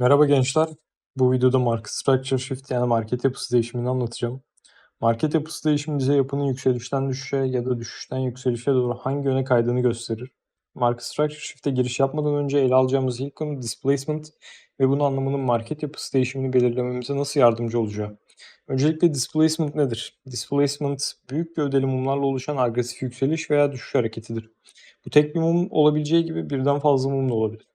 Merhaba gençler. Bu videoda market structure shift yani market yapısı değişimini anlatacağım. Market yapısı değişimi bize yapının yükselişten düşüşe ya da düşüşten yükselişe doğru hangi yöne kaydığını gösterir. Market structure shift'e giriş yapmadan önce ele alacağımız ilk konu displacement ve bunu anlamanın market yapısı değişimini belirlememize nasıl yardımcı olacağı. Öncelikle displacement nedir? Displacement büyük gövdeli mumlarla oluşan agresif yükseliş veya düşüş hareketidir. Bu tek bir mum olabileceği gibi birden fazla mum da olabilir.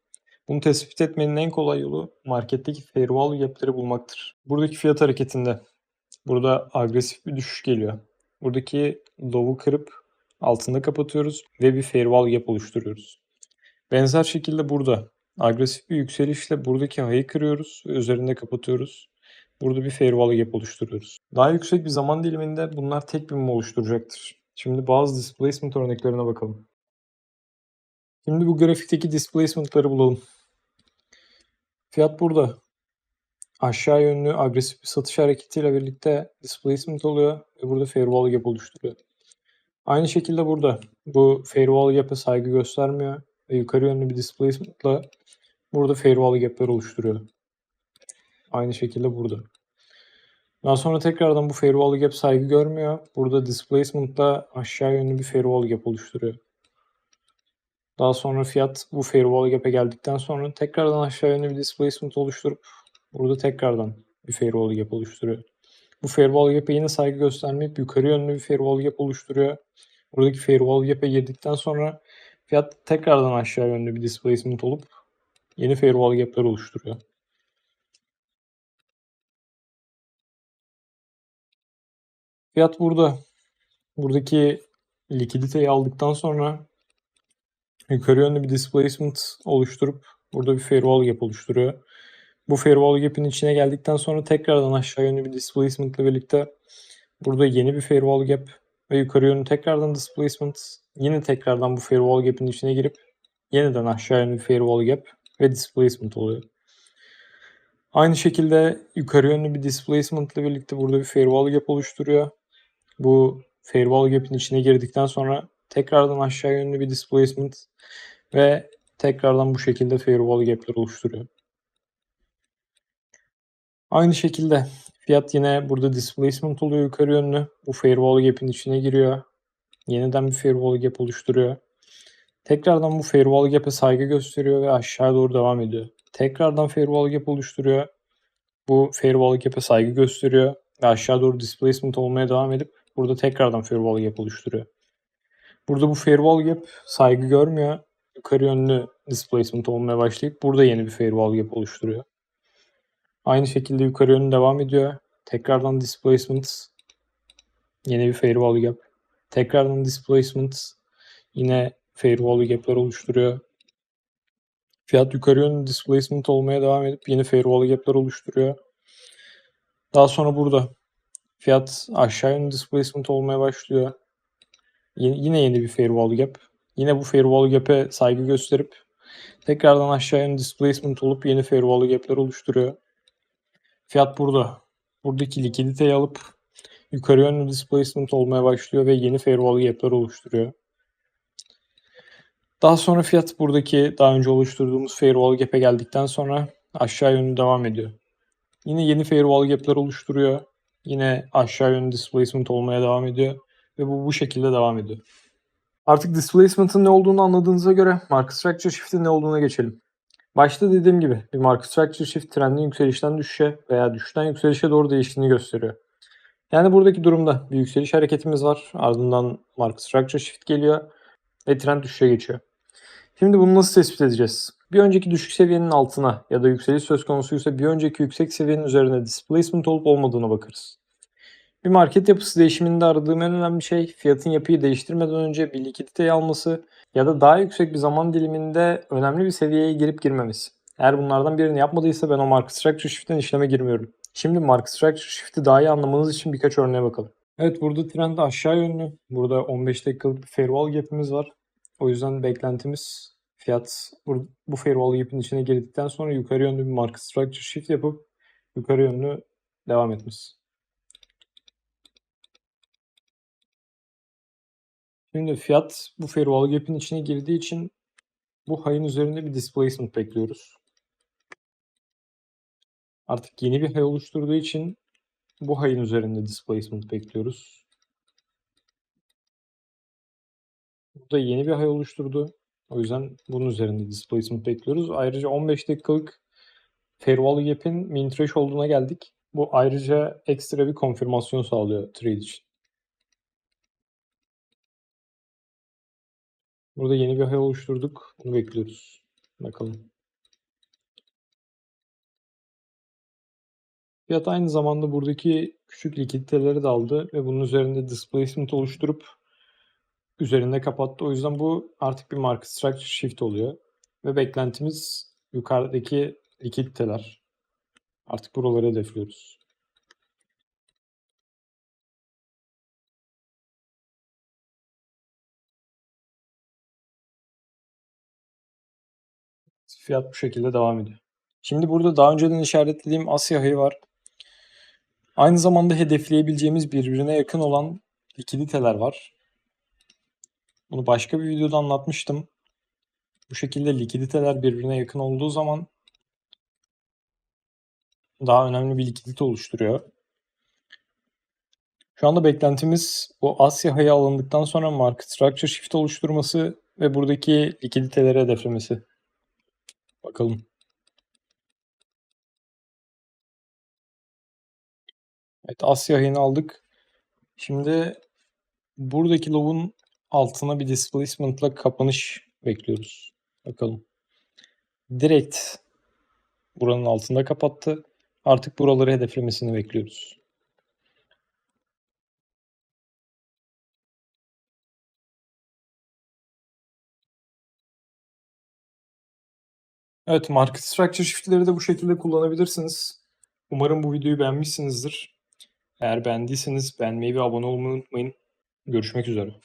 Bunu tespit etmenin en kolay yolu marketteki value gap'leri bulmaktır. Buradaki fiyat hareketinde burada agresif bir düşüş geliyor. Buradaki low'u kırıp altında kapatıyoruz ve bir value gap oluşturuyoruz. Benzer şekilde burada agresif bir yükselişle buradaki high'ı kırıyoruz ve üzerinde kapatıyoruz. Burada bir value gap oluşturuyoruz. Daha yüksek bir zaman diliminde bunlar tek bir mum oluşturacaktır. Şimdi bazı displacement örneklerine bakalım. Şimdi bu grafikteki displacement'ları bulalım. Fiyat burada. Aşağı yönlü agresif bir satış hareketiyle birlikte displacement oluyor ve burada value gap oluşturuyor. Aynı şekilde burada bu value gap'e saygı göstermiyor ve yukarı yönlü bir displacement'la burada value gap'ler oluşturuyor. Aynı şekilde burada. Daha sonra tekrardan bu value gap saygı görmüyor. Burada displacement'la aşağı yönlü bir value gap oluşturuyor. Daha sonra fiyat bu value gap'e geldikten sonra tekrardan aşağı yönlü bir displacement oluşturup burada tekrardan bir value gap oluşturuyor. Bu value gap'e yine saygı göstermeyip yukarı yönlü bir value gap oluşturuyor. Buradaki value gap'e girdikten sonra fiyat tekrardan aşağı yönlü bir displacement olup yeni value gap'ler oluşturuyor. Fiyat burada. Buradaki likiditeyi aldıktan sonra yukarı yönlü bir displacement oluşturup burada bir value gap oluşturuyor. Bu value gap'in içine geldikten sonra tekrardan aşağı yönlü bir displacement ile birlikte burada yeni bir value gap ve yukarı yönlü tekrardan displacement yine tekrardan bu value gap'in içine girip yeniden aşağı yönlü bir value gap ve displacement oluyor. Aynı şekilde yukarı yönlü bir displacement ile birlikte burada bir value gap oluşturuyor. Bu value gap'in içine girdikten sonra tekrardan aşağı yönlü bir displacement ve tekrardan bu şekilde value gap'ler oluşturuyor. Aynı şekilde fiyat yine burada displacement oluyor yukarı yönlü. Bu value gap'in içine giriyor. Yeniden bir value gap oluşturuyor. Tekrardan bu value gap'e saygı gösteriyor ve aşağı doğru devam ediyor. Tekrardan value gap oluşturuyor. Bu value gap'e saygı gösteriyor ve aşağı doğru displacement olmaya devam edip burada tekrardan value gap oluşturuyor. Burada bu value gap saygı görmüyor. Yukarı yönlü displacement olmaya başlayıp burada yeni bir value gap oluşturuyor. Aynı şekilde yukarı yönlü devam ediyor. Tekrardan displacement. Yeni bir value gap. Tekrardan displacement. Yine value gap'ler oluşturuyor. Fiyat yukarı yönlü displacement olmaya devam edip yeni value gap'ler oluşturuyor. Daha sonra burada fiyat aşağı yönlü displacement olmaya başlıyor. Yine yeni bir value gap. Yine bu value gap'e saygı gösterip tekrardan aşağı yönlü displacement olup yeni value gap'ler oluşturuyor. Fiyat burada. Buradaki likiditeyi alıp yukarı yönlü displacement olmaya başlıyor ve yeni value gap'ler oluşturuyor. Daha sonra fiyat buradaki daha önce oluşturduğumuz value gap'e geldikten sonra aşağı yönlü devam ediyor. Yine yeni value gap'ler oluşturuyor. Yine aşağı yönlü displacement olmaya devam ediyor ve bu bu şekilde devam ediyor. Artık displacement'ın ne olduğunu anladığınıza göre market structure shift'in ne olduğuna geçelim. Başta dediğim gibi bir market structure shift trendin yükselişten düşüşe veya düşüşten yükselişe doğru değiştiğini gösteriyor. Yani buradaki durumda bir yükseliş hareketimiz var. Ardından market structure shift geliyor ve trend düşüşe geçiyor. Şimdi bunu nasıl tespit edeceğiz? Bir önceki düşük seviyenin altına ya da yükseliş söz konusuysa bir önceki yüksek seviyenin üzerine displacement olup olmadığına bakarız. Bir market yapısı değişiminde aradığım en önemli şey fiyatın yapıyı değiştirmeden önce bir likiditeyi alması ya da daha yüksek bir zaman diliminde önemli bir seviyeye girip girmemesi. Eğer bunlardan birini yapmadıysa ben o market structure shift'ten işleme girmiyorum. Şimdi market structure shift'i daha iyi anlamanız için birkaç örneğe bakalım. Evet burada trend aşağı yönlü. Burada 15 dakikalık bir value gap'imiz var. O yüzden beklentimiz fiyat bu value gap'in içine girdikten sonra yukarı yönlü bir market structure shift yapıp yukarı yönlü devam etmesi. Şimdi fiyat bu value gap'in içine girdiği için bu high'ın üzerinde bir displacement bekliyoruz. Artık yeni bir high oluşturduğu için bu high'ın üzerinde displacement bekliyoruz. Bu da yeni bir high oluşturdu. O yüzden bunun üzerinde displacement bekliyoruz. Ayrıca 15 dakikalık value gap'in min threshold'una geldik. Bu ayrıca ekstra bir konfirmasyon sağlıyor trade için. Burada yeni bir high oluşturduk. Bunu bekliyoruz. Bakalım. Fiyat aynı zamanda buradaki küçük likiditeleri de aldı ve bunun üzerinde displacement oluşturup üzerinde kapattı. O yüzden bu artık bir market structure shift oluyor. Ve beklentimiz yukarıdaki likiditeler. Artık buraları hedefliyoruz. Fiyat bu şekilde devam ediyor. Şimdi burada daha önceden işaretlediğim Asya High var. Aynı zamanda hedefleyebileceğimiz birbirine yakın olan likiditeler var. Bunu başka bir videoda anlatmıştım. Bu şekilde likiditeler birbirine yakın olduğu zaman daha önemli bir likidite oluşturuyor. Şu anda beklentimiz bu Asya High'ı alındıktan sonra market structure shift oluşturması ve buradaki likiditeleri hedeflemesi. Bakalım. Evet Asya High'ını aldık. Şimdi buradaki low'un altına bir displacement'la kapanış bekliyoruz. Bakalım. Direkt buranın altında kapattı. Artık buraları hedeflemesini bekliyoruz. Evet, market structure shift'leri de bu şekilde kullanabilirsiniz. Umarım bu videoyu beğenmişsinizdir. Eğer beğendiyseniz beğenmeyi ve abone olmayı unutmayın. Görüşmek üzere.